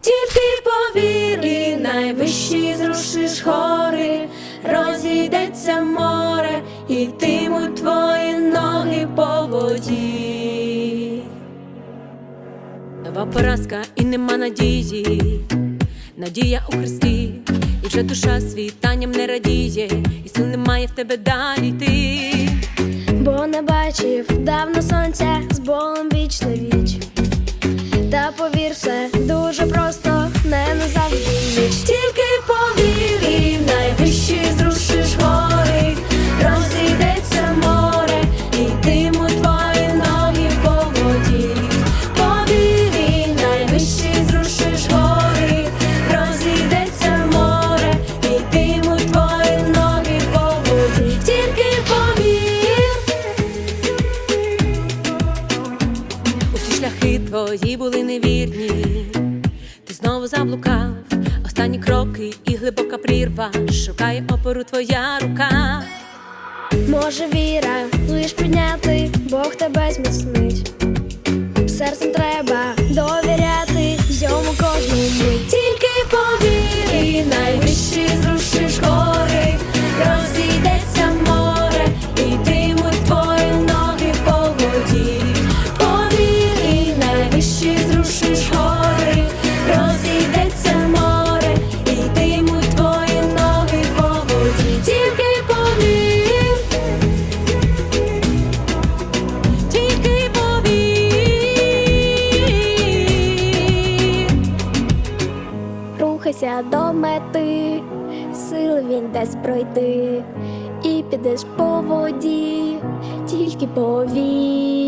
Тільки повір і найвищі зрушиш гори, розійдеться море, і йтимуть твої ноги по воді. Нова поразка і нема надії, надія у Христі, і вже душа світанням не радіє, і сил немає в тебе далі йти. Бо не бачив давно сонця з Богом віч на віч. Та повір, все дуже Тільки повір і зрушиш гори, розійдеться море, йтимуть твої ноги по воді. Повір і зрушиш гори, розійдеться море, йтимуть твої ноги по воді. Тільки повір. Усі шляхи твої були невірні, ти знову заблукав. Останні кроки і глибока прірва, шукає опору твоя рука. Може віра лиш підняти, Бог тебе зміцнить. Серцем треба Рухайся до мети, сили він дасть пройти, і підеш по воді, тільки повір.